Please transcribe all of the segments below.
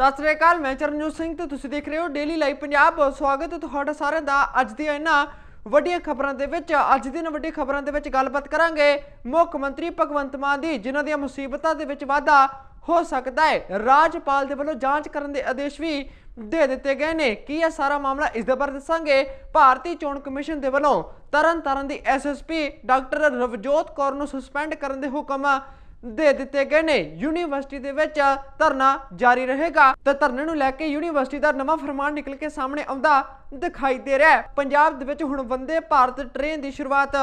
ਸਤਿ ਸ੍ਰੀ ਅਕਾਲ, ਮੈਂ ਚਰਨਜੋਤ ਸਿੰਘ ਤੇ ਤੁਸੀਂ ਦੇਖ ਰਹੇ ਹੋ ਡੇਲੀ ਲਾਈਵ ਪੰਜਾਬ ਸਵਾਗਤ ਹੈ ਤੁਹਾਡਾ ਸਾਰਿਆਂ ਦਾ ਅੱਜ ਦੀਆਂ ਇਹਨਾਂ ਵੱਡੀਆਂ ਖਬਰਾਂ ਦੇ ਵਿੱਚ। ਅੱਜ ਦੀਆਂ ਵੱਡੀਆਂ ਖਬਰਾਂ ਦੇ ਵਿੱਚ ਗੱਲਬਾਤ ਕਰਾਂਗੇ ਮੁੱਖ ਮੰਤਰੀ ਭਗਵੰਤ ਮਾਨ ਦੀ, ਜਿਨ੍ਹਾਂ ਦੀਆਂ ਮੁਸੀਬਤਾਂ ਦੇ ਵਿੱਚ ਵਾਧਾ ਹੋ ਸਕਦਾ ਹੈ। ਰਾਜਪਾਲ ਦੇ ਵੱਲੋਂ ਜਾਂਚ ਕਰਨ ਦੇ ਆਦੇਸ਼ ਵੀ ਦੇ ਦਿੱਤੇ ਗਏ ਨੇ। ਕੀ ਇਹ ਸਾਰਾ ਮਾਮਲਾ ਇਸ ਦੇ ਬਾਰੇ ਦੱਸਾਂਗੇ? ਭਾਰਤੀ ਚੋਣ ਕਮਿਸ਼ਨ ਦੇ ਵੱਲੋਂ ਤਰਨ ਤਾਰਨ ਦੀ ਐਸਐਸਪੀ ਡਾਕਟਰ ਰਵਜੋਤ ਕੌਰ ਨੂੰ ਸਸਪੈਂਡ ਕਰਨ ਦੇ ਹੁਕਮ ਦੇ ਦਿੱਤੇ ਗਏ ਨੇ। ਯੂਨੀਵਰਸਿਟੀ ਦੇ ਵਿੱਚ ਧਰਨਾ ਜਾਰੀ ਰਹੇਗਾ ਤੇ ਧਰਨੇ ਨੂੰ ਲੈ ਕੇ ਯੂਨੀਵਰਸਿਟੀ ਦਾ ਨਵਾਂ ਫਰਮਾਨ ਨਿਕਲ ਕੇ ਸਾਹਮਣੇ ਆਉਂਦਾ ਦਿਖਾਈ ਦੇ ਰਿਹਾ ਪੰਜਾਬ ਦੇ ਵਿੱਚ ਹੁਣ ਵੰਦੇ ਭਾਰਤ ਟ੍ਰੇਨ ਦੀ ਸ਼ੁਰੂਆਤ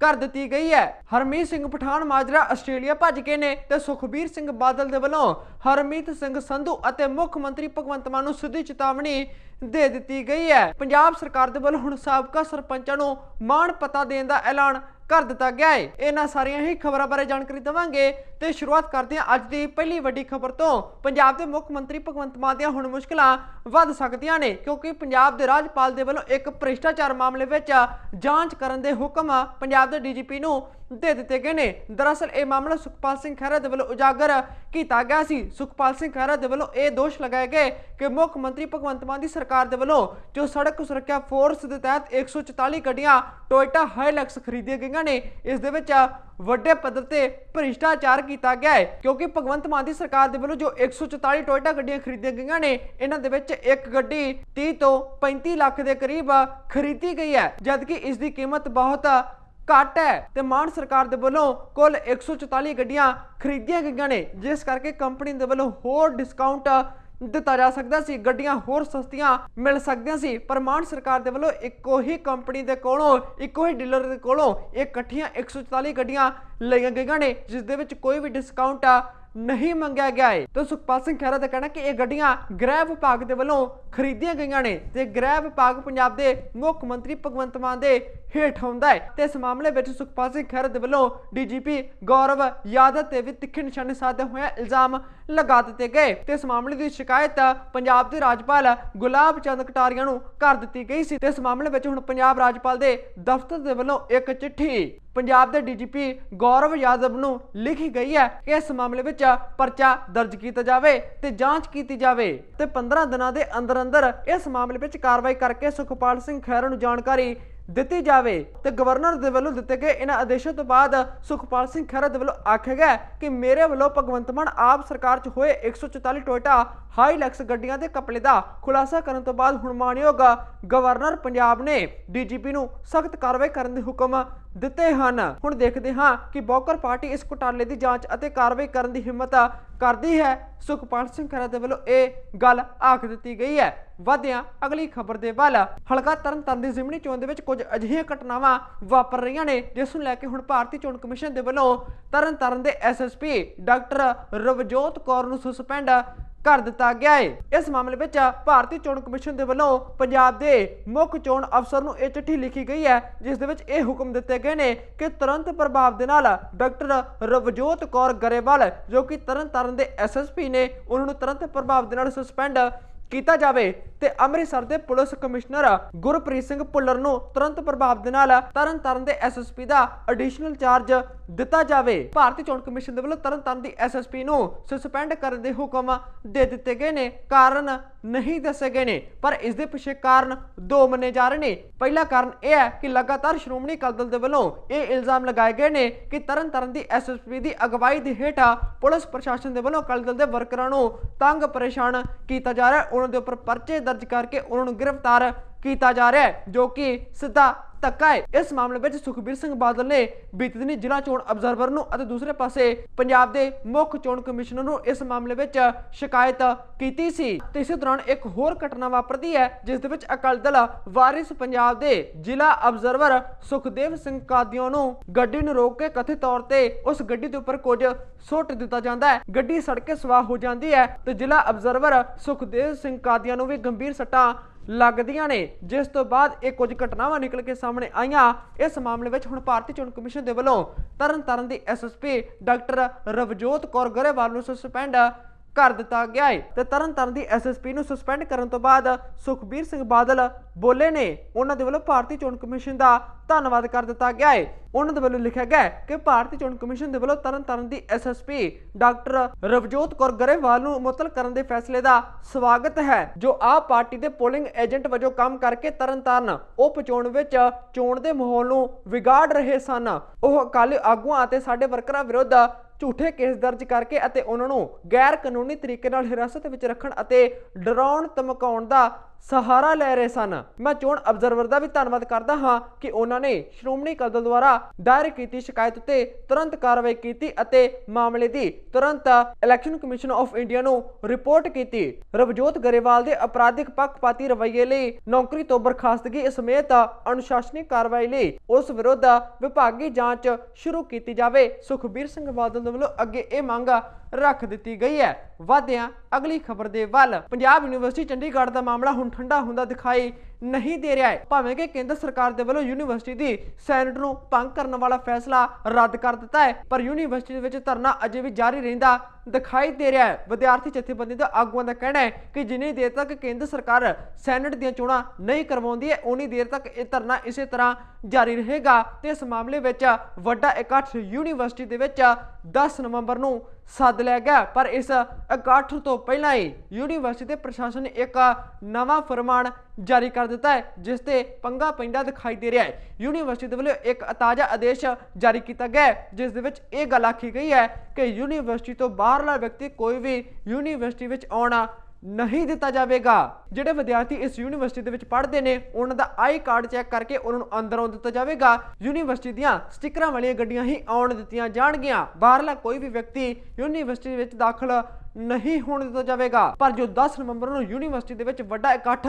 ਕਰ ਦਿੱਤੀ ਗਈ ਹੈ। ਹਰਮੀਤ ਸਿੰਘ ਪਠਾਨ ਮਾਜਰਾ ਆਸਟ੍ਰੇਲੀਆ ਭੱਜ ਗਏ ਨੇ ਤੇ ਸੁਖਬੀਰ ਸਿੰਘ ਬਾਦਲ ਦੇ ਵੱਲੋਂ ਹਰਮੀਤ ਸਿੰਘ ਸੰਧੂ ਅਤੇ ਮੁੱਖ ਮੰਤਰੀ ਭਗਵੰਤ ਮਾਨ ਨੂੰ ਸਿੱਧੀ ਚੇਤਾਵਨੀ ਦੇ ਦਿੱਤੀ ਗਈ ਹੈ। ਪੰਜਾਬ ਸਰਕਾਰ ਦੇ ਵੱਲੋਂ ਹੁਣ ਸਾਬਕਾ ਸਰਪੰਚਾਂ ਨੂੰ ਮਾਣ ਪਤਾ ਦੇਣ ਦਾ ਐਲਾਨ ਕਰ ਦਿੱਤਾ ਗਿਆ ਹੈ ਇਹਨਾਂ ਸਾਰੀਆਂ ਹੀ ਖਬਰਾਂ ਬਾਰੇ ਜਾਣਕਾਰੀ ਦਵਾਂਗੇ ਤੇ ਸ਼ੁਰੂਆਤ ਕਰਦੇ ਹਾਂ ਅੱਜ ਦੀ ਪਹਿਲੀ ਵੱਡੀ ਖਬਰ ਤੋਂ। ਪੰਜਾਬ ਦੇ ਮੁੱਖ ਮੰਤਰੀ ਭਗਵੰਤ ਮਾਨ ਦੀਆਂ ਹੁਣ ਮੁਸ਼ਕਲਾਂ ਵੱਧ ਸਕਦੀਆਂ ਨੇ, ਕਿਉਂਕਿ ਪੰਜਾਬ ਦੇ ਰਾਜਪਾਲ ਦੇ ਵੱਲੋਂ ਇੱਕ ਭ੍ਰਿਸ਼ਟਾਚਾਰ ਮਾਮਲੇ ਵਿੱਚ ਜਾਂਚ ਕਰਨ ਦੇ ਹੁਕਮ ਪੰਜਾਬ ਦੇ ਡੀਜੀਪੀ ਨੂੰ ਦੇ ਦਿੱਤੇ ਗਏ ਨੇ। ਦਰਅਸਲ ਇਹ ਮਾਮਲਾ ਸੁਖਪਾਲ ਸਿੰਘ ਖਹਿਰਾ ਦੇ ਵੱਲੋਂ ਉਜਾਗਰ ਕੀਤਾ ਗਿਆ ਸੀ। ਸੁਖਪਾਲ ਸਿੰਘ ਖਹਿਰਾ ਦੇ ਵੱਲੋਂ ਇਹ ਦੋਸ਼ ਲਗਾਏ ਗਏ ਕਿ ਮੁੱਖ ਮੰਤਰੀ ਭਗਵੰਤ ਮਾਨ ਦੀ ਸਰਕਾਰ ਦੇ ਵੱਲੋਂ ਜੋ ਸੜਕ ਸੁਰੱਖਿਆ ਫੋਰਸ ਦੇ ਤਹਿਤ 144 ਗੱਡੀਆਂ ਟੋਇਟਾ ਹਾਈਲੈਕਸ ਖਰੀਦੀਆਂ ਗਈਆਂ ਨੇ, ਇਸ ਦੇ ਵਿੱਚ ਵੱਡੇ ਪੱਧਰ ਤੇ ਭ੍ਰਿਸ਼ਟਾਚਾਰ ਕੀਤਾ ਗਿਆ ਹੈ। ਕਿਉਂਕਿ ਭਗਵੰਤ ਮਾਨ ਦੀ ਸਰਕਾਰ ਦੇ ਵੱਲੋਂ ਜੋ 144 ਟੋਇਟਾ ਗੱਡੀਆਂ ਖਰੀਦੀਆਂ ਗਈਆਂ ਨੇ, ਇਹਨਾਂ ਦੇ ਵਿੱਚ ਇੱਕ ਗੱਡੀ 30 ਤੋਂ 35 ਲੱਖ ਦੇ ਕਰੀਬ ਖਰੀਦੀ ਗਈ ਹੈ। ਜਦਕਿ ਇਸ ਦੀ ਕੀਮਤ ਬਹੁਤ ਘੱਟ ਹੈ ਤੇ ਮਾਨ ਸਰਕਾਰ ਦੇ ਵੱਲੋਂ ਕੁੱਲ 144 ਗੱਡੀਆਂ ਖਰੀਦੀਆਂ ਗਈਆਂ ਨੇ, ਜਿਸ ਕਰਕੇ ਕੰਪਨੀ ਦੇ ਵੱਲੋਂ ਹੋਰ ਡਿਸਕਾਊਂਟ ਦਿੱਤਾ ਜਾ ਸਕਦਾ ਸੀ, ਗੱਡੀਆਂ ਹੋਰ ਸਸਤੀਆਂ ਮਿਲ ਸਕਦੀਆਂ ਸੀ, ਪਰ ਮਾਨ ਸਰਕਾਰ ਦੇ ਵੱਲੋਂ ਇੱਕੋ ਹੀ ਕੰਪਨੀ ਦੇ ਕੋਲੋਂ, ਇੱਕੋ ਹੀ ਡੀਲਰ ਦੇ ਕੋਲੋਂ ਇਹ ਇਕੱਠੀਆਂ 144 ਗੱਡੀਆਂ ਲਈਆਂ ਗਈਆਂ ਨੇ, ਜਿਸ ਦੇ ਵਿੱਚ ਕੋਈ ਵੀ ਡਿਸਕਾਊਂਟ ਨਹੀਂ ਮੰਗਿਆ ਗਿਆ ਹੈ ਤੇ ਸੁਖਪਾਲ ਸਿੰਘ ਖਹਿਰਾ ਦਾ ਕਹਿਣਾ ਕਿ ਇਹ ਗੱਡੀਆਂ ਗ੍ਰਹਿ ਵਿਭਾਗ ਦੇ ਵੱਲੋਂ ਖਰੀਦੀਆਂ ਗਈਆਂ ਨੇ ਤੇ ਗ੍ਰਹਿ ਵਿਭਾਗ ਪੰਜਾਬ ਦੇ ਮੁੱਖ ਮੰਤਰੀ ਭਗਵੰਤ ਮਾਨ ਦੇ ਹੇਠ ਹੁੰਦਾ ਹੈ ਤੇ ਇਸ ਮਾਮਲੇ ਵਿੱਚ ਸੁਖਪਾਲ ਸਿੰਘ ਖਹਿਰਾ ਦੇ ਵੱਲੋਂ ਡੀਜੀਪੀ ਗੌਰਵ ਯਾਦਵ ਤੇ ਵੀ ਤਿੱਖੇ ਨਿਸ਼ਾਨੇ ਸਾਧੇ ਹੋਇਆ ਇਲਜ਼ਾਮ ਲਗਾ ਦਿੱਤੇ ਗਏ। ਤੇ ਇਸ ਮਾਮਲੇ ਦੀ ਸ਼ਿਕਾਇਤ ਪੰਜਾਬ ਦੇ ਰਾਜਪਾਲ ਗੁਲਾਬ ਚੰਦ ਕਟਾਰੀਆ ਨੂੰ ਕਰ ਦਿੱਤੀ ਗਈ ਸੀ। ਤੇ ਇਸ ਮਾਮਲੇ ਵਿੱਚ ਹੁਣ ਪੰਜਾਬ ਰਾਜਪਾਲ ਦੇ ਦਫ਼ਤਰ ਦੇ ਵੱਲੋਂ ਇੱਕ ਚਿੱਠੀ ਪੰਜਾਬ ਦੇ ਡੀਜੀਪੀ ਗੌਰਵ ਯਾਦਵ ਨੂੰ ਲਿਖੀ ਗਈ ਹੈ ਕਿ ਇਸ ਮਾਮਲੇ ਵਿੱਚ ਪਰਚਾ ਦਰਜ ਕੀਤਾ ਜਾਵੇ ਤੇ ਜਾਂਚ ਕੀਤੀ ਜਾਵੇ। ਤੇ 15 ਦਿਨਾਂ ਦੇ ਅੰਦਰ ਅੰਦਰ ਇਸ ਮਾਮਲੇ ਵਿੱਚ ਕਾਰਵਾਈ ਕਰਕੇ ਸੁਖਪਾਲ ਸਿੰਘ ਖਹਿਰਾ ਨੂੰ ਜਾਣਕਾਰੀ ਦਿੱਤੀ ਜਾਵੇ ਤੇ ਗਵਰਨਰ ਦੇ ਵੱਲੋਂ ਦਿੱਤੇ ਗਏ ਇਹਨਾਂ ਆਦੇਸ਼ਾਂ ਤੋਂ ਬਾਅਦ ਸੁਖਪਾਲ ਸਿੰਘ ਖਹਿਰਾ ਦੇ ਵੱਲੋਂ ਆਖਿਆ ਗਿਆ ਕਿ ਮੇਰੇ ਵੱਲੋਂ ਭਗਵੰਤ ਮਾਨ ਆਪ ਸਰਕਾਰ 'ਚ ਹੋਏ 144 ਟੋਇਟਾ ਹਾਈਲੈਕਸ ਗੱਡੀਆਂ ਦੇ ਕਪੜੇ ਦਾ ਖੁਲਾਸਾ ਕਰਨ ਤੋਂ ਬਾਅਦ ਹੁਣ ਮਾਨਯੋਗ ਗਵਰਨਰ ਪੰਜਾਬ ਨੇ ਡੀਜੀਪੀ ਨੂੰ ਸਖਤ ਕਾਰਵਾਈ ਕਰਨ ਦੇ ਹੁਕਮ ਦਿੱਤੇ ਹਨ। ਹੁਣ ਦੇਖਦੇ ਹਾਂ ਕਿ ਬੌਕਰ ਪਾਰਟੀ ਇਸ ਘੁਟਾਲੇ ਦੀ ਜਾਂਚ ਅਤੇ ਕਾਰਵਾਈ ਕਰਨ ਦੀ ਹਿੰਮਤ ਕਰਦੀ ਹੈ। ਸੁਖਪਾਲ ਸਿੰਘ ਖਹਿਰਾ ਦੇ ਵੱਲੋਂ ਇਹ ਗੱਲ ਆਖ ਦਿੱਤੀ ਗਈ ਹੈ। ਵਧਿਆਂ ਅਗਲੀ ਖਬਰ ਦੇ ਵੱਲ, ਹਲਕਾ ਤਰਨਤਾਰਨ ਦੀ ਜ਼ਿਮਨੀ ਚੋਣ ਦੇ ਵਿੱਚ ਕੁਝ ਅਜਿਹੀਆਂ ਘਟਨਾਵਾਂ ਵਾਪਰ ਰਹੀਆਂ ਨੇ, ਜਿਸ ਨੂੰ ਲੈ ਕੇ ਹੁਣ ਭਾਰਤੀ ਚੋਣ ਕਮਿਸ਼ਨ ਦੇ ਵੱਲੋਂ ਤਰਨਤਾਰਨ ਦੇ ਐਸਐਸਪੀ ਡਾਕਟਰ ਰਵਜੋਤ ਕੌਰ ਨੂੰ ਸਸਪੈਂਡ ਕਰ ਦਿੱਤਾ ਗਿਆ ਹੈ ਇਸ ਮਾਮਲੇ ਵਿੱਚ ਭਾਰਤੀ ਚੋਣ ਕਮਿਸ਼ਨ ਦੇ ਵੱਲੋਂ ਪੰਜਾਬ ਦੇ ਮੁੱਖ ਚੋਣ ਅਫਸਰ ਨੂੰ ਇਹ ਚਿੱਠੀ ਲਿਖੀ ਗਈ ਹੈ, ਜਿਸ ਦੇ ਵਿੱਚ ਇਹ ਹੁਕਮ ਦਿੱਤੇ ਗਏ ਨੇ ਕਿ ਤੁਰੰਤ ਪ੍ਰਭਾਵ ਦੇ ਨਾਲ ਡਾਕਟਰ ਰਵਜੋਤ ਕੌਰ ਗਰੇਵਾਲ, ਜੋ ਕਿ ਤਰਨਤਾਰਨ ਦੇ ਐਸਐਸਪੀ ਨੇ, ਉਹਨਾਂ ਨੂੰ ਤੁਰੰਤ ਪ੍ਰਭਾਵ ਦੇ ਨਾਲ ਸਸਪੈਂਡ ਕੀਤਾ ਜਾਵੇ ਤੇ ਅੰਮ੍ਰਿਤਸਰ ਦੇ ਪੁਲਿਸ ਕਮਿਸ਼ਨਰ ਗੁਰਪ੍ਰੀਤ ਸਿੰਘ ਭੁੱਲਰ ਨੂੰ ਤੁਰੰਤ ਪ੍ਰਭਾਵ ਦੇ ਨਾਲ ਤਰਨਤਾਰਨ ਦੇ ਐਸਐਸਪੀ ਦਾ ਐਡੀਸ਼ਨਲ ਚਾਰਜ ਦਿੱਤਾ ਜਾਵੇ। ਭਾਰਤੀ ਚੋਣ ਕਮਿਸ਼ਨ ਦੇ ਵੱਲੋਂ ਤਰਨਤਾਰਨ ਦੀ ਐਸਐਸਪੀ ਨੂੰ ਸਸਪੈਂਡ ਕਰਨ ਦੇ ਹੁਕਮ ਦੇ ਦਿੱਤੇ ਗਏ ਨੇ। ਕਾਰਨ ਨਹੀਂ ਦੱਸੇ ਗਏ ਨੇ, ਪਰ ਇਸ ਦੇ ਪਿੱਛੇ ਕਾਰਨ ਦੋ ਮੰਨੇ ਜਾ ਰਹੇ ਨੇ। ਪਹਿਲਾ ਕਾਰਨ ਇਹ ਹੈ ਕਿ ਲਗਾਤਾਰ ਸ਼੍ਰੋਮਣੀ ਅਕਾਲੀ ਦਲ ਦੇ ਵੱਲੋਂ ਇਹ ਇਲਜ਼ਾਮ ਲਗਾਏ ਗਏ ਨੇ ਕਿ ਤਰਨਤਾਰਨ ਦੀ ਐਸਐਸਪੀ ਦੀ ਅਗਵਾਈ ਦੇ ਹੇਠਾਂ ਪੁਲਿਸ ਪ੍ਰਸ਼ਾਸਨ ਦੇ ਵੱਲੋਂ ਅਕਾਲੀ ਦਲ ਦੇ ਵਰਕਰਾਂ ਨੂੰ ਤੰਗ ਪਰੇਸ਼ਾਨ ਕੀਤਾ ਜਾ ਰਿਹਾ ਉਹਨਾਂ ਦੇ ਉੱਪਰ ਪਰਚੇ ਦਰਜ ਕਰਕੇ ਉਹਨਾਂ ਨੂੰ ਗ੍ਰਿਫਤਾਰ ਕੀਤਾ ਜਾ ਰਿਹਾ ਹੈ, ਜੋ ਕਿ ਸਿੱਧਾ ਧੱਕਾ ਹੈ ਇਸ ਮਾਮਲੇ ਵਿੱਚ ਸੁਖਬੀਰ ਸਿੰਘ ਬਾਦਲ ਨੇ ਬੀਤੇ ਦਿਨੀ ਜ਼ਿਲ੍ਹਾ ਚੋਣ ਅਬਜ਼ਰਵਰ ਨੂੰ ਅਤੇ ਦੂਸਰੇ ਪਾਸੇ ਪੰਜਾਬ ਦੇ ਮੁੱਖ ਚੋਣ ਕਮਿਸ਼ਨਰ ਨੂੰ ਇਸ ਮਾਮਲੇ ਵਿੱਚ ਸ਼ਿਕਾਇਤ ਕੀਤੀ ਸੀ। ਤੇ ਇਸੇ ਦੌਰਾਨ ਇੱਕ ਹੋਰ ਘਟਨਾ ਵਾਪਰਦੀ ਹੈ, ਜਿਸ ਦੇ ਵਿੱਚ ਅਕਾਲੀ ਦਲ ਵਾਰਿਸ ਪੰਜਾਬ ਦੇ ਜ਼ਿਲ੍ਹਾ ਅਬਜ਼ਰਵਰ ਸੁਖਦੇਵ ਸਿੰਘ ਕਾਦੀਓ ਨੂੰ ਗੱਡੀ ਨੂੰ ਰੋਕ ਕੇ ਕਥਿਤ ਤੌਰ ਤੇ ਉਸ ਗੱਡੀ ਦੇ ਉੱਪਰ ਕੁਝ ਸੁੱਟ ਦਿੱਤਾ ਜਾਂਦਾ ਹੈ। ਗੱਡੀ ਸੜਕੇ ਸਵਾਹ ਹੋ ਜਾਂਦੀ ਹੈ ਤੇ ਜ਼ਿਲ੍ਹਾ ਅਬਜ਼ਰਵਰ ਸੁਖਦੇਵ ਸਿੰਘ ਕਾਦੀਆ ਨੂੰ ਵੀ ਗੰਭੀਰ ਸੱਟਾਂ ਲੱਗਦੀਆਂ ਨੇ। ਜਿਸ ਤੋਂ ਬਾਅਦ ਇਹ ਕੁਝ ਘਟਨਾਵਾਂ ਨਿਕਲ ਕੇ ਸਾਹਮਣੇ ਆਈਆਂ। ਇਸ ਮਾਮਲੇ ਵਿੱਚ ਹੁਣ ਭਾਰਤੀ ਚੋਣ ਕਮਿਸ਼ਨ ਦੇ ਵੱਲੋਂ ਤਰਨਤਾਰਨ ਦੀ ਐਸਐਸਪੀ ਡਾਕਟਰ ਰਵਜੋਤ ਕੌਰ ਗਰੇਵਾਲ ਨੂੰ ਸਸਪੈਂਡ ਕਰ ਦਿੱਤਾ ਗਿਆ ਹੈ ਤੇ ਤਰਨਤਾਰਨ ਦੀ ਐਸਐਸਪੀ ਨੂੰ ਸਸਪੈਂਡ ਕਰਨ ਤੋਂ ਬਾਅਦ ਸੁਖਬੀਰ ਸਿੰਘ ਬਾਦਲ ਬੋਲੇ ਨੇ, ਉਹਨਾਂ ਦੇ ਵੱਲੋਂ ਭਾਰਤੀ ਚੋਣ ਕਮਿਸ਼ਨ ਦਾ ਧੰਨਵਾਦ ਕਰ ਦਿੱਤਾ ਗਿਆ ਹੈ ਉਹਨਾਂ ਦੇ ਵੱਲੋਂ ਲਿਖਿਆ ਗਿਆ ਕਿ ਭਾਰਤੀ ਚੋਣ ਕਮਿਸ਼ਨ ਦੇ ਵੱਲੋਂ ਤਰਨਤਾਰਨ ਦੀ ਐਸਐਸਪੀ ਡਾਕਟਰ ਰਵਜੋਤ ਕੌਰ ਗਰੇਵਾਲ ਨੂੰ ਮੁਅੱਤਲ ਕਰਨ ਦੇ ਫੈਸਲੇ ਦਾ ਸਵਾਗਤ ਹੈ, ਜੋ ਆਪ ਪਾਰਟੀ ਦੇ ਪੋਲਿੰਗ ਏਜੰਟ ਵਜੋਂ ਕੰਮ ਕਰਕੇ ਤਰਨਤਾਰਨ ਉਪ ਚੋਣ ਵਿੱਚ ਚੋਣ ਦੇ ਮਾਹੌਲ ਨੂੰ ਵਿਗਾੜ ਰਹੇ ਸਨ। ਉਹ ਅਕਾਲੀ ਆਗੂਆਂ ਅਤੇ ਸਾਡੇ ਵਰਕਰਾਂ ਵਿਰੁੱਧ ਝੂਠੇ ਕੇਸ ਦਰਜ ਕਰਕੇ ਅਤੇ ਉਹਨਾਂ ਨੂੰ ਗੈਰ ਕਾਨੂੰਨੀ ਤਰੀਕੇ ਨਾਲ ਹਿਰਾਸਤ ਵਿੱਚ ਰੱਖਣ ਅਤੇ ਡਰਾਉਣ ਧਮਕਾਉਣ ਦਾ ਸਹਾਰਾ ਲੈ ਰਹੇ ਸਨ। ਮੈਂ ਚੋਣ ਅਬਜ਼ਰਵਰ ਦਾ ਵੀ ਧੰਨਵਾਦ ਕਰਦਾ ਹਾਂ ਕਿ ਉਹਨਾਂ ਨੇ ਸ਼੍ਰੋਮਣੀ ਅਕਾਲੀ ਦੁਆਰਾ ਦਾਇਰ ਕੀਤੀ ਸ਼ਿਕਾਇਤ ਉੱਤੇ ਤੁਰੰਤ ਕਾਰਵਾਈ ਕੀਤੀ ਅਤੇ ਮਾਮਲੇ ਦੀ ਤੁਰੰਤ ਇਲੈਕਸ਼ਨ ਕਮਿਸ਼ਨ ਆਫ ਇੰਡੀਆ ਨੂੰ ਰਿਪੋਰਟ ਕੀਤੀ। ਰਵਜੋਤ ਗਰੇਵਾਲ ਦੇ ਅਪਰਾਧਿਕ ਪੱਖਪਾਤੀ ਰਵੱਈਏ ਲਈ ਨੌਕਰੀ ਤੋਂ ਬਰਖਾਸਤਗੀ ਸਮੇਤ ਅਨੁਸ਼ਾਸਨਿਕ ਕਾਰਵਾਈ ਲਈ ਉਸ ਵਿਰੁੱਧ ਵਿਭਾਗੀ ਜਾਂਚ ਸ਼ੁਰੂ ਕੀਤੀ ਜਾਵੇ। ਸੁਖਬੀਰ ਸਿੰਘ ਬਾਦਲ ਵੱਲੋਂ ਅੱਗੇ ਇਹ ਮੰਗ ਰੱਖ ਦਿੱਤੀ ਗਈ ਹੈ। ਵਾਦਿਆਂ ਅਗਲੀ ਖਬਰ ਦੇ ਵੱਲ ਪੰਜਾਬ ਯੂਨੀਵਰਸਿਟੀ ਚੰਡੀਗੜ੍ਹ ਦਾ ਮਾਮਲਾ ਹੁਣ ਠੰਡਾ ਹੁੰਦਾ ਦਿਖਾਈ ਨਹੀਂ ਦੇ ਰਿਹਾ ਹੈ। ਭਾਵੇਂ ਕਿ ਕੇਂਦਰ ਸਰਕਾਰ ਦੇ ਵੱਲੋਂ ਯੂਨੀਵਰਸਿਟੀ ਦੀ ਸੈਨੇਟ ਨੂੰ ਭੰਗ ਕਰਨ ਵਾਲਾ ਫੈਸਲਾ ਰੱਦ ਕਰ ਦਿੱਤਾ ਹੈ, ਪਰ ਯੂਨੀਵਰਸਿਟੀ ਦੇ ਵਿੱਚ ਧਰਨਾ ਅਜੇ ਵੀ ਜਾਰੀ ਰਹਿੰਦਾ ਦਿਖਾਈ ਦੇ ਰਿਹਾ ਹੈ। ਵਿਦਿਆਰਥੀ ਜਥੇਬੰਦੀ ਦੇ ਆਗੂਆਂ ਦਾ ਕਹਿਣਾ ਹੈ ਕਿ ਜਿੰਨੀ ਦੇਰ ਤੱਕ ਕੇਂਦਰ ਸਰਕਾਰ ਸੈਨੇਟ ਦੀਆਂ ਚੋਣਾਂ ਨਹੀਂ ਕਰਵਾਉਂਦੀ ਹੈ ਉਨੀ ਦੇਰ ਤੱਕ ਇਹ ਧਰਨਾ ਇਸੇ ਤਰ੍ਹਾਂ ਜਾਰੀ ਰਹੇਗਾ। ਤੇ ਇਸ ਮਾਮਲੇ ਵਿੱਚ ਵੱਡਾ ਇਕੱਠ ਯੂਨੀਵਰਸਿਟੀ ਦੇ ਵਿੱਚ 10 ਨਵੰਬਰ ਨੂੰ ਸੱਦ ਲਿਆ ਗਿਆ। ਪਰ ਇਸ ਇਕੱਠ ਤੋਂ ਪਹਿਲਾਂ ਹੀ ਯੂਨੀਵਰਸਿਟੀ ਦੇ ਪ੍ਰਸ਼ਾਸਨ ਨੇ ਇੱਕ ਨਵਾਂ ਫਰਮਾਨ ਜਾਰੀ ਕਰ ਦਿੱਤਾ ਹੈ, ਜਿਸ ਤੇ ਪੰਗਾ ਪੈਂਦਾ ਦਿਖਾਈ ਦੇ ਰਿਹਾ ਹੈ। ਯੂਨੀਵਰਸਿਟੀ ਦੇ ਵੱਲੋਂ ਇੱਕ ਤਾਜ਼ਾ ਆਦੇਸ਼ ਜਾਰੀ ਕੀਤਾ ਗਿਆ ਹੈ, ਜਿਸ ਦੇ ਵਿੱਚ ਇਹ ਗੱਲ ਆਖੀ ਗਈ ਹੈ ਕਿ ਯੂਨੀਵਰਸਿਟੀ ਤੋਂ ਬਾਹਰਲਾ ਵਿਅਕਤੀ ਕੋਈ ਵੀ ਯੂਨੀਵਰਸਿਟੀ ਵਿੱਚ ਆਉਣਾ ਨਹੀਂ ਦਿੱਤਾ ਜਾਵੇਗਾ। ਜਿਹੜੇ ਵਿਦਿਆਰਥੀ ਇਸ ਯੂਨੀਵਰਸਿਟੀ ਦੇ ਵਿੱਚ ਪੜ੍ਹਦੇ ਨੇ, ਉਹਨਾਂ ਦਾ ਆਈ ਕਾਰਡ ਚੈੱਕ ਕਰਕੇ ਉਹਨਾਂ ਨੂੰ ਅੰਦਰ ਆਉਣ ਦਿੱਤਾ ਜਾਵੇਗਾ। ਯੂਨੀਵਰਸਿਟੀ ਦੀਆਂ ਸਟickਰਾਂ ਵਾਲੀਆਂ ਗੱਡੀਆਂ ਹੀ ਆਉਣ ਦਿੱਤੀਆਂ ਜਾਣਗੀਆਂ। ਬਾਹਰਲਾ ਕੋਈ ਵੀ ਵਿਅਕਤੀ ਯੂਨੀਵਰਸਿਟੀ ਵਿੱਚ ਦਾਖਲ ਨਹੀਂ ਹੋਣ ਦਿੱਤਾ ਜਾਵੇਗਾ। ਪਰ ਜੋ 10 ਨਵੰਬਰ ਨੂੰ ਯੂਨੀਵਰਸਿਟੀ ਦੇ ਵਿੱਚ ਵੱਡਾ ਇਕੱਠ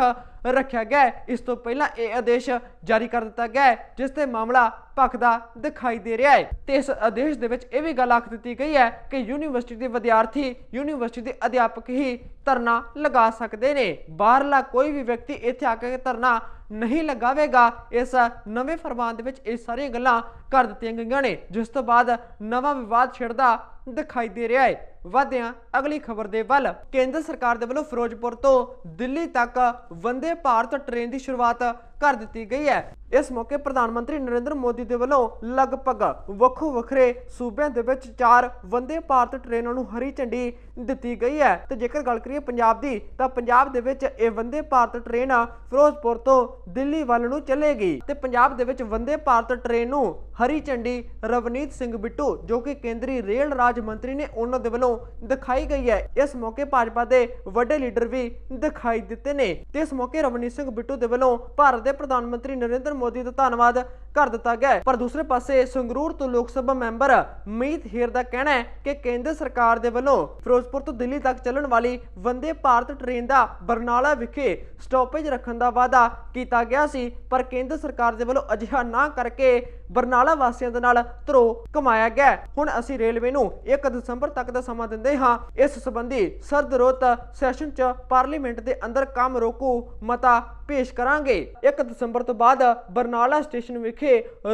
ਰੱਖਿਆ ਗਿਆ ਇਸ ਤੋਂ ਪਹਿਲਾਂ ਇਹ ਆਦੇਸ਼ ਜਾਰੀ ਕਰ ਦਿੱਤਾ ਗਿਆ ਹੈ, ਜਿਸ ਤੇ ਮਾਮਲਾ ਭਖਦਾ ਦਿਖਾਈ ਦੇ ਰਿਹਾ ਹੈ। ਤੇ ਇਸ ਆਦੇਸ਼ ਦੇ ਵਿੱਚ ਇਹ ਵੀ ਗੱਲ ਆਖ ਦਿੱਤੀ ਗਈ ਹੈ ਕਿ ਯੂਨੀਵਰਸਿਟੀ ਦੇ ਵਿਦਿਆਰਥੀ ਯੂਨੀਵਰਸਿਟੀ ਦੇ ਅਧਿਆਪਕ ਹੀ ਧਰਨਾ ਲਗਾ ਸਕਦੇ ਨੇ। ਬਾਹਰਲਾ ਕੋਈ ਵੀ ਵਿਅਕਤੀ ਇੱਥੇ ਆ ਕੇ ਧਰਨਾ ਨਹੀਂ ਲਗਾਵੇਗਾ। ਇਸ ਨਵੇਂ ਫਰਮਾਨ ਦੇ ਵਿੱਚ ਇਹ ਸਾਰੀਆਂ ਗੱਲਾਂ ਕਰ ਦਿੱਤੀਆਂ ਗਈਆਂ ਨੇ, ਜਿਸ ਤੋਂ ਬਾਅਦ ਨਵਾਂ ਵਿਵਾਦ ਛਿੜਦਾ ਦਿਖਾਈ ਦੇ ਰਿਹਾ ਹੈ। ਵਾਦਿਆਂ ਅਗਲੀ ਖਬਰ ਦੇ ਵੱਲ ਕੇਂਦਰ ਸਰਕਾਰ ਦੇ ਵੱਲੋਂ ਫਿਰੋਜ਼ਪੁਰ ਤੋਂ ਦਿੱਲੀ ਤੱਕ ਵੰਦੇ ਭਾਰਤ ਟ੍ਰੇਨ ਦੀ ਸ਼ੁਰੂਆਤ ਕਰ ਦਿੱਤੀ ਗਈ ਹੈ। ਇਸ ਮੌਕੇ ਪ੍ਰਧਾਨ ਮੰਤਰੀ ਨਰਿੰਦਰ ਮੋਦੀ ਦੇ ਵੱਲੋਂ ਲਗਭਗ ਵੱਖੋ ਵੱਖਰੇ ਸੂਬਿਆਂ ਦੇ ਵਿੱਚ ਚਾਰ ਵੰਦੇ ਭਾਰਤ ਟ੍ਰੇਨਾਂ ਨੂੰ ਹਰੀ ਝੰਡੀ ਦਿੱਤੀ ਗਈ ਹੈ। ਤੇ ਜੇਕਰ ਗੱਲ ਕਰੀਏ ਪੰਜਾਬ ਦੀ, ਤਾਂ ਪੰਜਾਬ ਦੇ ਵਿੱਚ ਇਹ ਵੰਦੇ ਭਾਰਤ ਟ੍ਰੇਨ ਫਿਰੋਜ਼ਪੁਰ ਤੋਂ ਦਿੱਲੀ ਵੱਲ ਨੂੰ ਚੱਲੇਗੀ। ਤੇ ਪੰਜਾਬ ਦੇ ਵਿੱਚ ਵੰਦੇ ਭਾਰਤ ਟ੍ਰੇਨ ਨੂੰ ਹਰੀ ਝੰਡੀ ਰਵਨੀਤ ਸਿੰਘ ਬਿੱਟੂ, ਜੋ ਕਿ ਕੇਂਦਰੀ ਰੇਲ ਰਾਜ ਮੰਤਰੀ ਨੇ ਉਹਨਾਂ ਦੇ ਵੱਲੋਂ ਦਿਖਾਈ ਗਈ ਹੈ। ਇਸ ਮੌਕੇ ਭਾਜਪਾ ਦੇ ਵੱਡੇ ਲੀਡਰ ਵੀ ਦਿਖਾਈ ਦਿੱਤੇ ਨੇ। ਤੇ ਇਸ ਮੌਕੇ ਰਵਨੀਤ ਸਿੰਘ ਬਿੱਟੂ ਦੇ ਵੱਲੋਂ ਭਾਰਤ ਦੇ ਪ੍ਰਧਾਨ ਮੰਤਰੀ ਨਰਿੰਦਰ ਮੋਦੀ ਦਾ ਧੰਨਵਾਦ। ਕਰ ਦਿੱਤਾ ਗਿਆ ਹੈ। ਪਰ ਦੂਸਰੇ ਪਾਸੇ ਸੰਗਰੂਰ ਤੋਂ ਲੋਕ ਸਭਾ ਮੈਂਬਰ ਮੀਤ ਹੇਰ ਦਾ ਕਹਿਣਾ ਹੈ ਕਿ ਕੇਂਦਰ ਸਰਕਾਰ ਦੇ ਵੱਲੋਂ ਫਿਰੋਜ਼ਪੁਰ ਤੋਂ ਦਿੱਲੀ ਤੱਕ ਚੱਲਣ ਵਾਲੀ ਵੰਦੇ ਭਾਰਤ ਟ੍ਰੇਨ ਦਾ ਬਰਨਾਲਾ ਵਿਖੇ ਸਟਾਪੇਜ ਰੱਖਣ ਦਾ ਵਾਅਦਾ ਕੀਤਾ ਗਿਆ ਸੀ। ਪਰ ਕੇਂਦਰ ਸਰਕਾਰ ਦੇ ਵੱਲੋਂ ਅਜਿਹਾ ਨਾ ਕਰਕੇ ਬਰਨਾਲਾ ਵਾਸੀਆਂ ਦੇ ਨਾਲ ਧਰੋ ਕਮਾਇਆ ਗਿਆ ਹੁਣ ਅਸੀਂ ਰੇਲਵੇ ਨੂੰ 1 ਦਸੰਬਰ ਤੱਕ ਦਾ ਸਮਾਂ ਦਿੰਦੇ ਹਾਂ। ਇਸ ਸੰਬੰਧੀ ਸਰਦਰੋਤ ਸੈਸ਼ਨ 'ਚ ਪਾਰਲੀਮੈਂਟ ਦੇ ਅੰਦਰ ਕੰਮ ਰੋਕੂ ਮਤਾ ਪੇਸ਼ ਕਰਾਂਗੇ। 1 ਦਸੰਬਰ ਤੋਂ ਬਾਅਦ ਬਰਨਾਲਾ ਸਟੇਸ਼ਨ ਵਿਖੇ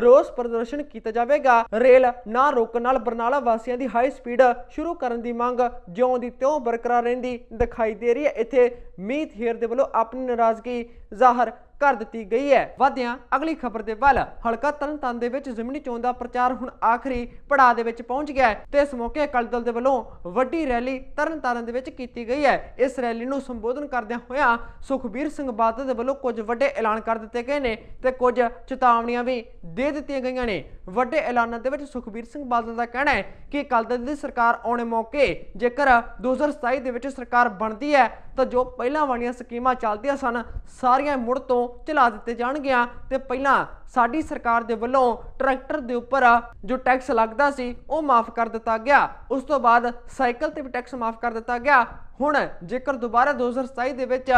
ਰੋਸ ਪ੍ਰਦਰਸ਼ਨ ਕੀਤਾ ਜਾਵੇਗਾ। ਰੇਲ ਨਾ ਰੋਕਣ ਨਾਲ ਬਰਨਾਲਾ ਵਾਸੀਆਂ ਦੀ ਹਾਈ ਸਪੀਡ ਸ਼ੁਰੂ ਕਰਨ ਦੀ ਮੰਗ ਜਿਉਂ ਦੀ ਤਿਉਂ ਬਰਕਰਾਰ ਰਹਿੰਦੀ ਦਿਖਾਈ ਦੇ ਰਹੀ ਹੈ। ਇੱਥੇ ਮੀਤ ਹੇਰ ਦੇ ਵੱਲੋਂ ਆਪਣੀ ਨਾਰਾਜ਼ਗੀ ਜ਼ਾਹਰ ਕਰ ਦਿੱਤੀ ਗਈ ਹੈ। ਵਾਦਿਆਂ ਅਗਲੀ ਖਬਰ ਦੇ ਵੱਲ ਹਲਕਾ ਤਰਨਤਾਰਨ ਦੇ ਵਿੱਚ ਜ਼ਮੀਨੀ ਚੋਣ ਦਾ ਪ੍ਰਚਾਰ ਹੁਣ ਆਖਰੀ ਪੜਾਅ ਦੇ ਵਿੱਚ ਪਹੁੰਚ ਗਿਆ ਹੈ ਤੇ ਇਸ ਮੌਕੇ ਅਕਾਲੀ ਦਲ ਦੇ ਵੱਲੋਂ ਵੱਡੀ ਰੈਲੀ ਤਰਨਤਾਰਨ ਦੇ ਵਿੱਚ ਕੀਤੀ ਗਈ ਹੈ। ਇਸ ਰੈਲੀ ਨੂੰ ਸੰਬੋਧਨ ਕਰਦਿਆਂ ਹੋਇਆਂ ਸੁਖਬੀਰ ਸਿੰਘ ਬਾਦਲ ਦੇ ਵੱਲੋਂ ਕੁਝ ਵੱਡੇ ਐਲਾਨ ਕਰ ਦਿੱਤੇ ਗਏ ਨੇ ਤੇ ਕੁਝ ਚੇਤਾਵਨੀਆਂ ਵੀ ਦੇ ਦਿੱਤੀਆਂ ਗਈਆਂ ਨੇ। ਵੱਡੇ ਐਲਾਨਾਂ ਦੇ ਵਿੱਚ ਸੁਖਬੀਰ ਸਿੰਘ ਬਾਦਲ ਦਾ ਕਹਿਣਾ ਹੈ ਕਿ ਅਕਾਲੀ ਦਲ ਦੀ ਸਰਕਾਰ ਆਉਣੇ ਮੌਕੇ ਜੇਕਰ 2027 ਦੇ ਵਿੱਚ ਸਰਕਾਰ ਬਣਦੀ ਹੈ ਤਾਂ ਜੋ ਪਹਿਲਾਂ ਵਾਲੀਆਂ ਸਕੀਮਾਂ ਚੱਲਦੀਆਂ ਸਨ, ਸਾਰੀਆਂ ਮੁੜ ਤੋਂ ਚਲਾ ਦਿੱਤੇ ਜਾਣਗੀਆਂ ਤੇ ਪਹਿਲਾਂ ਸਾਡੀ ਸਰਕਾਰ ਦੇ ਵੱਲੋਂ ਟਰੈਕਟਰ ਦੇ ਉੱਪਰ ਜੋ ਟੈਕਸ ਲੱਗਦਾ ਸੀ, ਉਹ ਮਾਫ ਕਰ ਦਿੱਤਾ ਗਿਆ। ਉਸ ਤੋਂ ਬਾਅਦ ਸਾਈਕਲ ਤੇ ਵੀ ਟੈਕਸ ਮਾਫ ਕਰ ਦਿੱਤਾ ਗਿਆ। ਹੁਣ ਜੇਕਰ ਦੁਬਾਰਾ 2027 ਦੇ ਵਿੱਚ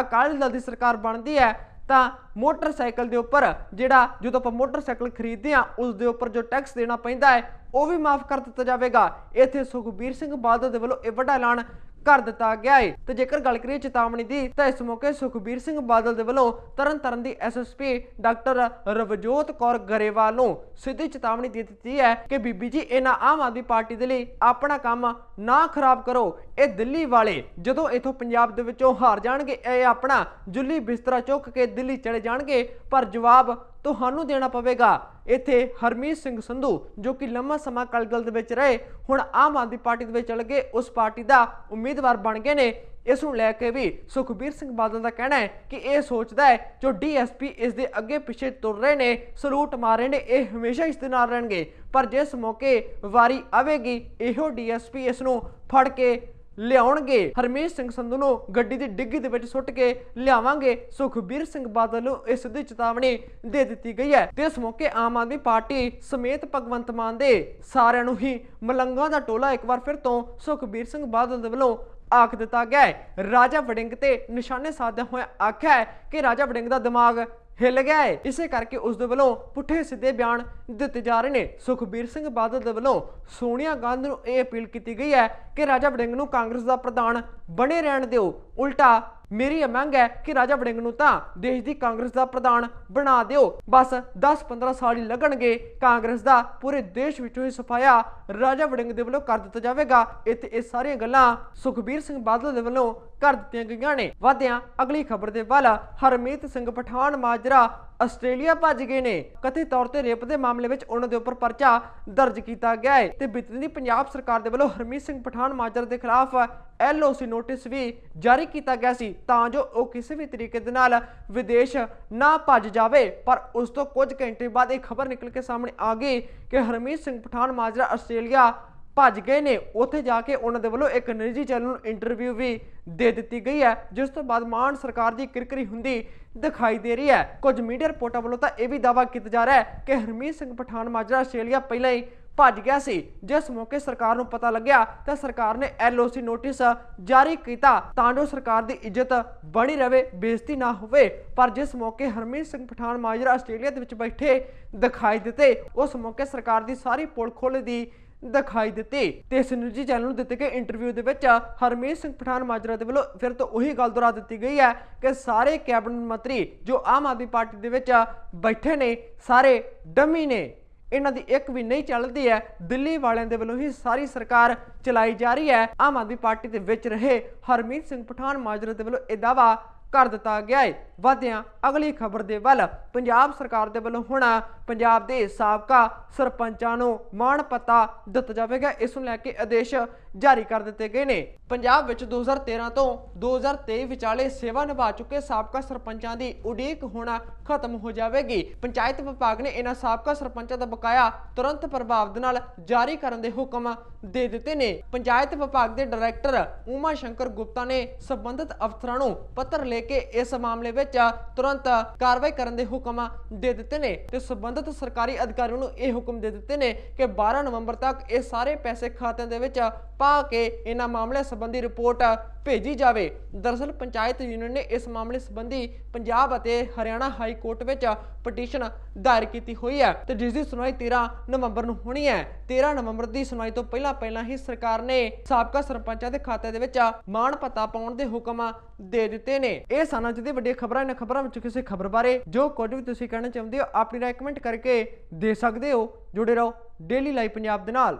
ਅਕਾਲੀ ਦਲ ਦੀ ਸਰਕਾਰ ਬਣਦੀ ਹੈ, ਤਾਂ ਮੋਟਰਸਾਈਕਲ ਦੇ ਉੱਪਰ ਜਿਹੜਾ ਜਦੋਂ ਆਪਾਂ ਮੋਟਰਸਾਈਕਲ ਖਰੀਦਦੇ ਆ ਉਸ ਦੇ ਉੱਪਰ ਜੋ ਟੈਕਸ ਦੇਣਾ ਪੈਂਦਾ ਹੈ, ਉਹ ਵੀ ਮਾਫ ਕਰ ਦਿੱਤਾ ਜਾਵੇਗਾ। ਇੱਥੇ ਸੁਖਬੀਰ ਸਿੰਘ ਬਾਦਲ ਦੇ ਵੱਲੋਂ ਇਹ ਵੱਡਾ ਐਲਾਨ ਕਰ ਦਿੱਤਾ ਗਿਆ ਹੈ ਤੇ ਜੇਕਰ ਗੱਲ ਕਰੀਏ ਚੇਤਾਵਨੀ ਦੀ, ਤਾਂ ਇਸ ਮੌਕੇ ਸੁਖਬੀਰ ਸਿੰਘ ਬਾਦਲ ਦੇ ਵੱਲੋਂ ਤਰਨ ਤਾਰਨ ਦੀ ਐਸਐਸਪੀ ਡਾਕਟਰ ਰਵਜੋਤ ਕੌਰ ਗਰੇਵਾਲ ਨੂੰ ਸਿੱਧੀ ਚੇਤਾਵਨੀ ਦੇ ਦਿੱਤੀ ਹੈ ਕਿ ਬੀਬੀ ਜੀ, ਇਹਨਾਂ ਆਮ ਆਦਮੀ ਪਾਰਟੀ ਦੇ ਲਈ ਆਪਣਾ ਕੰਮ ਨਾ ਖਰਾਬ ਕਰੋ। ਇਹ ਦਿੱਲੀ ਵਾਲੇ ਜਦੋਂ ਇਥੋਂ ਪੰਜਾਬ ਦੇ ਵਿੱਚੋਂ ਹਾਰ ਜਾਣਗੇ, ਇਹ ਆਪਣਾ ਜੁੱਲੀ ਬਿਸਤਰਾ ਚੁੱਕ ਕੇ ਦਿੱਲੀ ਚਲੇ ਜਾਣਗੇ, ਪਰ ਜਵਾਬ ਤੁਹਾਨੂੰ ਦੇਣਾ ਪਵੇਗਾ। ਇੱਥੇ ਹਰਮੀਤ ਸਿੰਘ ਸੰਧੂ, ਜੋ ਕਿ ਲੰਮਾ ਸਮਾਂ ਕਲਗਲ ਦੇ ਵਿੱਚ ਰਹੇ, ਹੁਣ ਆਮ ਆਦਮੀ ਪਾਰਟੀ ਦੇ ਵਿੱਚ ਚਲੇ ਗਏ। ਉਸ ਪਾਰਟੀ ਦਾ ਉਮੀਦਵਾਰ ਬਣ ਗਏ ਨੇ। ਇਸ ਨੂੰ ਲੈ ਕੇ ਵੀ ਸੁਖਬੀਰ ਸਿੰਘ ਬਾਦਲ ਦਾ ਕਹਿਣਾ ਹੈ ਕਿ ਇਹ ਸੋਚਦਾ ਹੈ, ਜੋ ਡੀਐਸਪੀ ਇਸ ਦੇ ਅੱਗੇ ਪਿੱਛੇ ਤੁਰ ਰਹੇ ਨੇ, ਸਲੂਟ ਮਾਰ ਰਹੇ ਨੇ, ਇਹ ਹਮੇਸ਼ਾ ਇਸ ਦੇ ਨਾਲ ਰਹਿਣਗੇ। ਪਰ ਜਿਸ ਮੌਕੇ ਵਾਰੀ ਆਵੇਗੀ, ਇਹੋ ਡੀਐਸਪੀ ਇਸ ਨੂੰ ਫੜ ਕੇ ਲਿਆਉਣਗੇ। ਹਰਮੀਤ ਸਿੰਘ ਸੰਧੂ ਨੂੰ ਗੱਡੀ ਦੀ ਡਿੱਗੀ ਦੇ ਵਿੱਚ ਸੁੱਟ ਕੇ ਲਿਆਵਾਂਗੇ। ਸੁਖਬੀਰ ਸਿੰਘ ਬਾਦਲ ਨੂੰ ਇਸ ਦੀ ਚੇਤਾਵਨੀ ਦੇ ਦਿੱਤੀ ਗਈ ਹੈ। ਤੇ ਇਸ ਮੌਕੇ ਆਮ ਆਦਮੀ ਪਾਰਟੀ ਸਮੇਤ ਭਗਵੰਤ ਮਾਨ ਦੇ ਸਾਰਿਆਂ ਨੂੰ ਹੀ ਮਲੰਗਾਂ ਦਾ ਟੋਲਾ ਇੱਕ ਵਾਰ ਫਿਰ ਤੋਂ ਸੁਖਬੀਰ ਸਿੰਘ ਬਾਦਲ ਦੇ ਵੱਲੋਂ ਆਖ ਦਿੱਤਾ ਗਿਆ ਹੈ। ਰਾਜਾ ਵੜਿੰਗ ਤੇ ਨਿਸ਼ਾਨੇ ਸਾਧਿਆ ਹੋਇਆ ਆਖਿਆ ਹੈ ਕਿ ਰਾਜਾ ਵੜਿੰਗ ਦਾ ਦਿਮਾਗ ਹਿੱਲ ਗਿਆ ਹੈ ਇਸੇ ਕਰਕੇ ਉਸ ਦੇ ਵੱਲੋਂ ਪੁੱਠੇ ਸਿੱਧੇ ਬਿਆਨ ਦਿੱਤੇ ਜਾ ਰਹੇ ਨੇ। ਸੁਖਬੀਰ ਸਿੰਘ ਬਾਦਲ ਦੇ ਵੱਲੋਂ ਸੋਨੀਆ ਗਾਂਧੀ ਨੂੰ ਇਹ ਅਪੀਲ ਕੀਤੀ ਗਈ ਹੈ ਕਿ ਰਾਜਾ ਵੜਿੰਗ ਨੂੰ ਕਾਂਗਰਸ ਦਾ ਪ੍ਰਧਾਨ ਬਣੇ ਰਹਿਣ ਦਿਓ। ਉਲਟਾ ਮੇਰੀ ਇਹ ਮੰਗ ਹੈ ਕਿ ਰਾਜਾ ਵੜਿੰਗ ਨੂੰ ਤਾਂ ਦੇਸ਼ ਦੀ ਕਾਂਗਰਸ ਦਾ ਪ੍ਰਧਾਨ ਬਣਾ ਦਿਓ। ਬਸ 10-15 ਸਾਲ ਹੀ ਲੱਗਣਗੇ। ਕਾਂਗਰਸ ਦਾ ਪੂਰੇ ਦੇਸ਼ ਵਿੱਚੋਂ ਹੀ ਸਫਾਇਆ ਰਾਜਾ ਵੜਿੰਗ ਦੇ ਵੱਲੋਂ ਕਰ ਦਿੱਤਾ ਜਾਵੇਗਾ। ਇੱਥੇ ਇਹ ਸਾਰੀਆਂ ਗੱਲਾਂ ਸੁਖਬੀਰ ਸਿੰਘ ਬਾਦਲ ਦੇ ਵੱਲੋਂ ਕਰ ਦਿੱਤੀਆਂ ਗਈਆਂ ਨੇ। ਵਾਦਿਆਂ ਅਗਲੀ ਖਬਰ ਦੇ ਵੱਲ ਹਰਮੀਤ ਸਿੰਘ ਪਠਾਨ ਮਾਜਰਾ ਆਸਟ੍ਰੇਲੀਆ ਭੱਜ ਗਏ ਨੇ। ਕਥਿਤ ਤੌਰ ਤੇ ਰੇਪ ਦੇ ਮਾਮਲੇ ਵਿੱਚ ਉਹਨਾਂ ਦੇ ਉੱਪਰ ਪਰਚਾ ਦਰਜ ਕੀਤਾ ਗਿਆ ਹੈ ਤੇ ਬੀਤੇ ਦਿਨੀ ਪੰਜਾਬ ਸਰਕਾਰ ਦੇ ਵੱਲੋਂ ਹਰਮੀਤ ਸਿੰਘ ਪਠਾਨ ਮਾਜਰਾ ਦੇ ਖਿਲਾਫ ਐਲਓਸੀ ਨੋਟਿਸ ਵੀ ਜਾਰੀ ਕੀਤਾ ਗਿਆ ਸੀ। ਤਾਂ ਜੋ ਉਹ ਕਿਸੇ ਵੀ ਤਰੀਕੇ ਦੇ ਨਾਲ ਵਿਦੇਸ਼ ਨਾ ਭੱਜ ਜਾਵੇ। ਪਰ ਉਸ ਤੋਂ ਕੁਝ ਘੰਟੇ ਬਾਅਦ ਇਹ ਖਬਰ ਨਿਕਲ ਕੇ ਸਾਹਮਣੇ ਆ ਗਈ ਕਿ ਹਰਮੀਤ ਸਿੰਘ ਪਠਾਨ ਮਾਜਰਾ ਆਸਟ੍ਰੇਲੀਆ ਭੱਜ ਗਏ ਨੇ। ਉੱਥੇ ਜਾ ਕੇ ਉਹਨਾਂ ਦੇ ਵੱਲੋਂ ਇੱਕ ਨਿੱਜੀ ਚੈਨਲ ਨੂੰ ਇੰਟਰਵਿਊ ਵੀ ਦੇ ਦਿੱਤੀ ਗਈ ਹੈ, ਜਿਸ ਤੋਂ ਬਾਅਦ ਮਾਨ ਸਰਕਾਰ ਦੀ ਕਿਰਕਰੀ ਹੁੰਦੀ ਦਿਖਾਈ ਦੇ ਰਹੀ ਹੈ। ਕੁਝ ਮੀਡੀਆ ਰਿਪੋਰਟਾਂ ਵੱਲੋਂ ਤਾਂ ਇਹ ਵੀ ਦਾਅਵਾ ਕੀਤਾ ਜਾ ਰਿਹਾ ਹੈ ਕਿ ਹਰਮੀਤ ਸਿੰਘ ਪਠਾਨ ਮਾਜਰਾ ਆਸਟ੍ਰੇਲੀਆ ਪਹਿਲਾਂ ਹੀ ਭੱਜ ਗਿਆ ਸੀ। ਜਿਸ ਮੌਕੇ ਸਰਕਾਰ ਨੂੰ ਪਤਾ ਲੱਗਿਆ ਤਾਂ ਸਰਕਾਰ ਨੇ ਐਲਓਸੀ ਨੋਟਿਸ ਜਾਰੀ ਕੀਤਾ ਤਾਂ ਜੋ ਸਰਕਾਰ ਦੀ ਇੱਜ਼ਤ ਬਣੀ ਰਵੇ, ਬੇਇੱਜ਼ਤੀ ਨਾ ਹੋਵੇ। ਪਰ ਜਿਸ ਮੌਕੇ ਹਰਮੀਤ ਸਿੰਘ ਪਠਾਨ ਮਾਜਰਾ ਆਸਟ੍ਰੇਲੀਆ ਦੇ ਵਿੱਚ ਬੈਠੇ ਦਿਖਾਈ ਦਿੱਤੇ, ਉਸ ਮੌਕੇ ਸਰਕਾਰ ਦੀ ਸਾਰੀ ਪੁਲ ਖੋਲ੍ਹ ਦੀ ਦਿਖਾਈ ਦਿੱਤੀ ਤੇ ਇਸ ਚੈਨਲ ਨੂੰ ਦਿੱਤੇ ਗਏ ਇੰਟਰਵਿਊ ਦੇ ਵਿੱਚ ਹਰਮੀਤ ਸਿੰਘ ਪਠਾਨ ਮਾਜਰਾ ਦੇ ਵੱਲੋਂ ਫਿਰ ਤੋਂ ਉਹੀ ਗੱਲ ਦੁਹਰਾ ਦਿੱਤੀ ਗਈ ਹੈ ਕਿ ਸਾਰੇ ਕੈਬਨਿਟ ਮੰਤਰੀ ਜੋ ਆਮ ਆਦਮੀ ਪਾਰਟੀ ਦੇ ਵਿੱਚ ਬੈਠੇ ਨੇ, ਸਾਰੇ ਡਮੀ ਨੇ, ਇਹਨਾਂ ਦੀ ਇੱਕ ਵੀ ਨਹੀਂ ਚੱਲਦੀ ਹੈ। ਦਿੱਲੀ ਵਾਲਿਆਂ ਦੇ ਵੱਲੋਂ ਹੀ ਸਾਰੀ ਸਰਕਾਰ ਚਲਾਈ ਜਾ ਰਹੀ ਹੈ। ਆਮ ਆਦਮੀ ਪਾਰਟੀ ਦੇ ਵਿੱਚ ਰਹੇ ਹਰਮੀਤ ਸਿੰਘ ਪਠਾਨ ਮਾਜਰਾ ਦੇ ਵੱਲੋਂ ਇਹ ਦਾਵਾ ਕਰ ਦਿੱਤਾ ਗਿਆ ਹੈ ਵਧਿਆਂ ਅਗਲੀ ਖਬਰ ਦੇ ਵੱਲ ਪੰਜਾਬ ਸਰਕਾਰ ਦੇ ਵੱਲੋਂ ਹੁਣ ਪੰਜਾਬ ਦੇ ਸਾਬਕਾ ਸਰਪੰਚਾਂ ਨੂੰ ਮਾਣ ਪਤਾ ਦਿੱਤਾ ਜਾਵੇਗਾ। ਇਸ ਨੂੰ ਲੈ ਕੇ ਆਦੇਸ਼ ਜਾਰੀ ਕਰ ਦਿੱਤੇ ਗਏ ਨੇ। ਪੰਜਾਬ ਵਿੱਚ 2013 ਤੋਂ 2023 ਵਿਚਾਲੇ ਸੇਵਾ ਨਿਭਾ ਚੁੱਕੇ ਸਾਬਕਾ ਸਰਪੰਚਾਂ ਦੀ ਉਡੀਕ ਹੋਣਾ ਖਤਮ ਹੋ ਜਾਵੇਗੀ। ਪੰਚਾਇਤ ਵਿਭਾਗ ਨੇ ਇਹਨਾਂ ਸਾਬਕਾ ਸਰਪੰਚਾਂ ਦਾ ਬਕਾਇਆ ਤੁਰੰਤ ਪ੍ਰਭਾਵ ਦੇ ਨਾਲ ਜਾਰੀ ਕਰਨ ਦੇ ਹੁਕਮ ਦੇ ਦਿੱਤੇ ਨੇ। ਪੰਚਾਇਤ ਵਿਭਾਗ ਦੇ ਡਾਇਰੈਕਟਰ ਉਮਾ ਸ਼ੰਕਰ ਗੁਪਤਾ ਨੇ ਸੰਬੰਧਿਤ ਅਫਸਰਾਂ ਨੂੰ ਪੱਤਰ ਲੈ ਕੇ ਇਸ ਮਾਮਲੇ ਵਿੱਚ ਤੁਰੰਤ ਕਾਰਵਾਈ ਕਰਨ ਦੇ ਹੁਕਮ ਦੇ ਦਿੱਤੇ ਨੇ ਤੇ ਸਬੰਧਤ ਸਰਕਾਰੀ ਅਧਿਕਾਰੀਆਂ ਨੂੰ ਇਹ ਹੁਕਮ ਦੇ ਦਿੱਤੇ ਨੇ ਕਿ 12 ਨਵੰਬਰ ਤੱਕ ਇਹ ਸਾਰੇ ਪੈਸੇ ਖਾਤਿਆਂ ਦੇ ਵਿੱਚ ਪਾ ਕੇ ਇਹਨਾਂ ਮਾਮਲੇ ਸੰਬੰਧੀ ਰਿਪੋਰਟ ਭੇਜੀ ਜਾਵੇ। ਦਰਅਸਲ ਪੰਚਾਇਤ ਯੂਨੀਅਨ ਨੇ ਇਸ ਮਾਮਲੇ ਸੰਬੰਧੀ ਪੰਜਾਬ ਅਤੇ ਹਰਿਆਣਾ ਹਾਈ ਹਾਈ ਕੋਰਟ ਵਿੱਚ ਪਟੀਸ਼ਨ ਦਾਇਰ ਕੀਤੀ ਹੋਈ ਹੈ ਤੇ ਜਿਸ ਦੀ ਸੁਣਵਾਈ 13 ਨਵੰਬਰ ਨੂੰ ਹੋਣੀ ਹੈ। 13 ਨਵੰਬਰ ਦੀ ਸੁਣਵਾਈ ਤੋਂ ਪਹਿਲਾਂ ਪਹਿਲਾਂ ਹੀ ਸਰਕਾਰ ਨੇ ਸਾਬਕਾ ਸਰਪੰਚਾਂ ਦੇ ਖਾਤੇ ਦੇ ਵਿੱਚ ਮਾਣ ਪਤਾ ਪਾਉਣ ਦੇ ਹੁਕਮ ਦੇ ਦਿੱਤੇ ਨੇ। ਇਹ ਸਨ ਅੱਜ ਦੀ ਵੱਡੀਆਂ ਖਬਰਾਂ, ਇਹਨਾਂ ਖਬਰਾਂ ਵਿੱਚ ਕਿਸੇ ਖਬਰ ਬਾਰੇ ਜੋ ਕੁਝ ਵੀ ਤੁਸੀਂ ਕਹਿਣਾ ਚਾਹੁੰਦੇ ਹੋ, ਆਪਣੀ ਰਾਏ ਕਮੈਂਟ ਕਰਕੇ ਦੇ ਸਕਦੇ ਹੋ। ਜੁੜੇ ਰਹੋ ਡੇਲੀ ਲਾਈਵ ਪੰਜਾਬ ਦੇ ਨਾਲ।